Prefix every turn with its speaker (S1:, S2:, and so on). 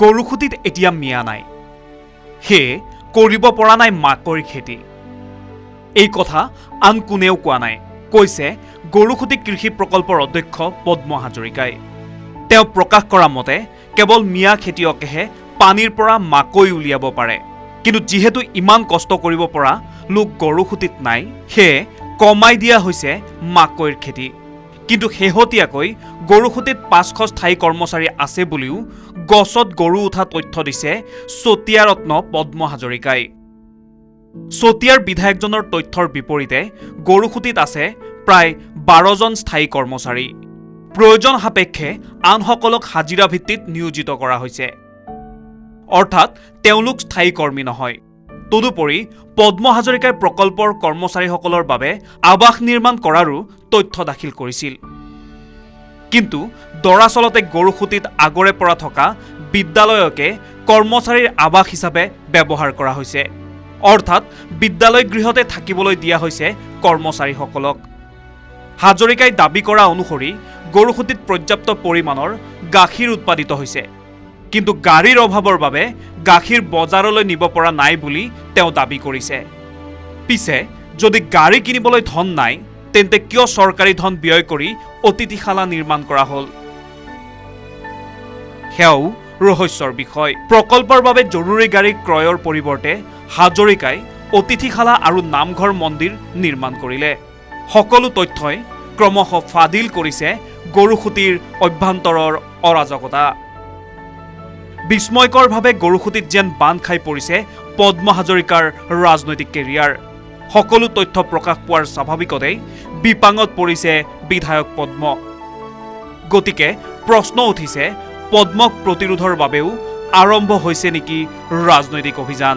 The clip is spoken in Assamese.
S1: গৰুসুঁতিত এতিয়া মিয়া নাই। সেয়ে কৰিব পৰা নাই মাকৈ খেতি। এই কথা আন কোনেও কোৱা নাই কৈছে গৰুসুঁতি কৃষি প্ৰকল্পৰ অধ্যক্ষ পদ্ম হাজৰিকাই। তেওঁ প্ৰকাশ কৰা মতে কেৱল মিয়া খেতিয়কেহে পানীৰ পৰা মাকৈ উলিয়াব পাৰে। কিন্তু যিহেতু ইমান কষ্ট কৰিব পৰা লোক গৰুসুঁতিত নাই সেয়ে কমাই দিয়া হৈছে মাকৈৰ খেতি। কিন্তু শেহতীয়াকৈ গৰুসুঁতিত পাঁচশ স্থায়ী কৰ্মচাৰী আছে বুলিও গছত গৰু উঠা তথ্য দিছে চতিয়া ৰত্ন পদ্ম হাজৰিকাই। চতিয়াৰ বিধায়কজনৰ তথ্যৰ বিপৰীতে গৰুসুঁতিত আছে প্ৰায় বাৰজন স্থায়ী কৰ্মচাৰী। প্ৰয়োজন সাপেক্ষে আনসকলক হাজিৰা ভিত্তিত নিয়োজিত কৰা হৈছে। অৰ্থাৎ তেওঁলোক স্থায়ী কৰ্মী নহয়। তদুপৰি পদ্ম হাজৰিকাই প্ৰকল্পৰ কৰ্মচাৰীসকলৰ বাবে আৱাস নিৰ্মাণ কৰাৰো তথ্য দাখিল কৰিছিল। কিন্তু দৰাচলতে গৰুসুঁতিত আগৰে পৰা থকা বিদ্যালয়কে কৰ্মচাৰীৰ আৱাস হিচাপে ব্যৱহাৰ কৰা হৈছে। অৰ্থাৎ বিদ্যালয় গৃহতে থাকিবলৈ দিয়া হৈছে কৰ্মচাৰীসকলক। হাজৰিকাই দাবী কৰা অনুসৰি গৰুসুঁতিত পৰ্যাপ্ত পৰিমাণৰ গাখীৰ উৎপাদিত হৈছে। কিন্তু গাড়ীৰ অভাৱৰ বাবে গাখীৰ বজাৰলৈ নিব পৰা নাই বুলি তেওঁ দাবি কৰিছে। পিছে, যদি গাড়ী কিনিবলৈ ধন নাই, তেন্তে কিয় চৰকাৰী ধন ব্যয় কৰি অতিথিশালা নিৰ্মাণ কৰা হ'ল? সেয়াও ৰহস্যৰ বিষয়। প্ৰকল্পৰ বাবে জৰুৰী গাড়ী ক্ৰয়ৰ পৰিৱৰ্তে হাজৰিকাই অতিথিশালা আৰু নামঘৰ মন্দিৰ নিৰ্মাণ কৰিলে। সকলো তথ্যই ক্ৰমশ ফাদিল কৰিছে গৰুসুঁতিৰ অভ্যন্তৰৰ অৰাজকতা। বিস্ময়কৰভাৱে গৰুসুঁতিত যেন বান্ধ খাই পৰিছে পদ্ম হাজৰিকাৰ ৰাজনৈতিক কেৰিয়াৰ। সকলো তথ্য প্ৰকাশ পোৱাৰ স্বাভাৱিকতেই বিপাঙত পৰিছে বিধায়ক পদ্ম। গতিকে প্ৰশ্ন উঠিছে পদ্মক প্ৰতিৰোধৰ বাবেও আৰম্ভ হৈছে নেকি ৰাজনৈতিক অভিযান?